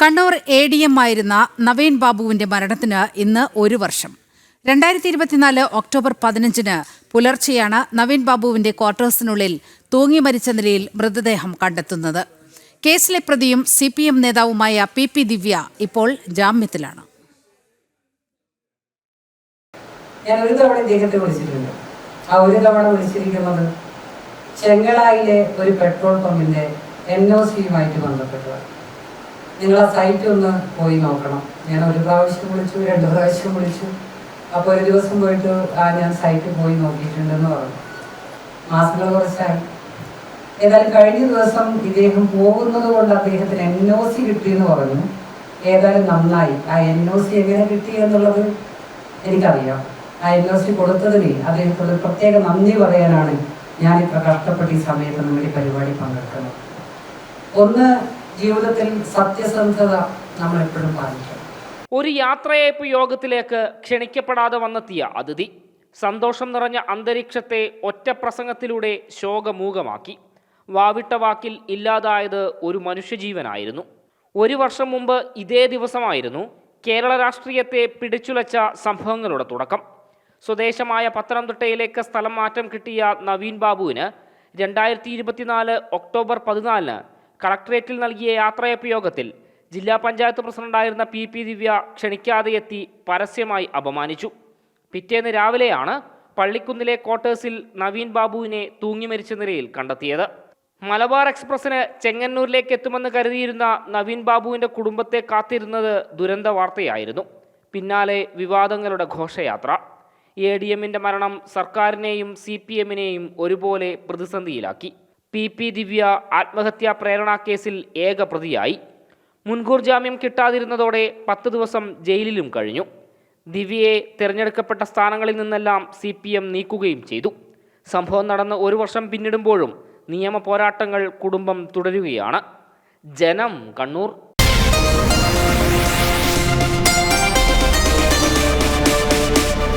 Kannur A D M ആയിരുന്ന നവീൻ ബാബുവിന്റെ മരണത്തിന് ഇന്ന് ഒരു വർഷം. രണ്ടായിരത്തി ഇരുപത്തിനാല് ഒക്ടോബർ പതിനഞ്ചിന് പുലർച്ചെയാണ് നവീൻ ബാബുവിന്റെ ക്വാർട്ടേഴ്സിനുള്ളിൽ തൂങ്ങി മരിച്ച നിലയിൽ മൃതദേഹം കണ്ടെത്തുന്നത്. കേസിലെ പ്രതിയും സി പി എം നേതാവുമായ പി പി ദിവ്യ ഇപ്പോൾ ജാമ്യത്തിലാണ്. ഞാൻ ഒരു തവണ ഇദ്ദേഹത്തെ വിളിച്ചിട്ടുണ്ട്. ആ ഒരു തവണ വിളിച്ചിരിക്കുന്നത് ചെങ്ങളായിലെ ഒരു പെട്രോൾ പമ്പിന്റെ എൻ ഒ സിയുമായിട്ട് ബന്ധപ്പെട്ടതാണ്. നിങ്ങൾ ആ സൈറ്റ് ഒന്ന് പോയി നോക്കണം. ഞാൻ ഒരു പ്രാവശ്യം വിളിച്ചു രണ്ട് പ്രാവശ്യം വിളിച്ചു. അപ്പോൾ ഒരു ദിവസം പോയിട്ട് ആ ഞാൻ സൈറ്റ് പോയി നോക്കിയിട്ടുണ്ടെന്ന് പറഞ്ഞു. മാസങ്ങൾ കുറച്ചാണ് ഏതായാലും കഴിഞ്ഞ ദിവസം ഇദ്ദേഹം പോകുന്നത് കൊണ്ട് അദ്ദേഹത്തിന് എൻ ഒ സി കിട്ടിയെന്ന് പറഞ്ഞു. ഏതായാലും നന്നായി. ആ എൻ ഒ സി എങ്ങനെ കിട്ടി എന്നുള്ളത് എനിക്കറിയാം. ആ എൻ ഒ സി കൊടുത്തതിന് അദ്ദേഹത്തോട് പ്രത്യേക നന്ദി പറയാനാണ് ഇത്ര കഷ്ടപ്പെട്ട് ഈ സമയത്ത് നിങ്ങൾ ഈ പരിപാടി പങ്കെടുക്കുന്നത്. ഒന്ന് ജീവിതത്തിൽ സത്യസന്ധത നമ്മൾ എപ്പോഴും പാലിക്കണം. ഒരു യാത്രയയപ്പ് യോഗത്തിലേക്ക് ക്ഷണിക്കപ്പെടാതെ വന്നെത്തിയ അതിഥി സന്തോഷം നിറഞ്ഞ അന്തരീക്ഷത്തെ ഒറ്റ പ്രസംഗത്തിലൂടെ ശോകമൂകമാക്കി. വാവിട്ട വാക്കിൽ ഇല്ലാതായത് ഒരു മനുഷ്യജീവനായിരുന്നു. ഒരു വർഷം മുമ്പ് ഇതേ ദിവസമായിരുന്നു കേരള രാഷ്ട്രീയത്തെ പിടിച്ചുലച്ച സംഭവങ്ങളുടെ തുടക്കം. സ്വദേശമായ പത്തനംതിട്ടയിലേക്ക് സ്ഥലം മാറ്റം കിട്ടിയ നവീൻ ബാബുവിന് രണ്ടായിരത്തി ഇരുപത്തിനാല് ഒക്ടോബർ പതിനാലിന് കളക്ട്രേറ്റിൽ നൽകിയ യാത്രയപ്പ് യോഗത്തിൽ ജില്ലാ പഞ്ചായത്ത് പ്രസിഡന്റായിരുന്ന പി പി ദിവ്യ ക്ഷണിക്കാതെ എത്തി പരസ്യമായി അപമാനിച്ചു. പിറ്റേന്ന് രാവിലെയാണ് പള്ളിക്കുന്നിലെ ക്വാർട്ടേഴ്സിൽ നവീൻ ബാബുവിനെ തൂങ്ങി മരിച്ച നിലയിൽ കണ്ടെത്തിയത്. മലബാർ എക്സ്പ്രസിന് ചെങ്ങന്നൂരിലേക്ക് എത്തുമെന്ന് കരുതിയിരുന്ന നവീൻ ബാബുവിന്റെ കുടുംബത്തെ കാത്തിരുന്നത് ദുരന്ത വാർത്തയായിരുന്നു. പിന്നാലെ വിവാദങ്ങളുടെ ഘോഷയാത്ര. എ ഡി എമ്മിന്റെ മരണം സർക്കാരിനെയും സി പി എമ്മിനെയും ഒരുപോലെ പ്രതിസന്ധിയിലാക്കി. പി പി ദിവ്യ ആത്മഹത്യാ പ്രേരണാ കേസിൽ ഏക പ്രതിയായി. മുൻകൂർ ജാമ്യം കിട്ടാതിരുന്നതോടെ പത്ത് ദിവസം ജയിലിലും കഴിഞ്ഞു. ദിവ്യയെ തിരഞ്ഞെടുക്കപ്പെട്ട സ്ഥാനങ്ങളിൽ നിന്നെല്ലാം സി പി എം നീക്കുകയും ചെയ്തു. സംഭവം നടന്ന് ഒരു വർഷം പിന്നിടുമ്പോഴും നിയമ പോരാട്ടങ്ങൾ കുടുംബം തുടരുകയാണ്. ജനം കണ്ണൂർ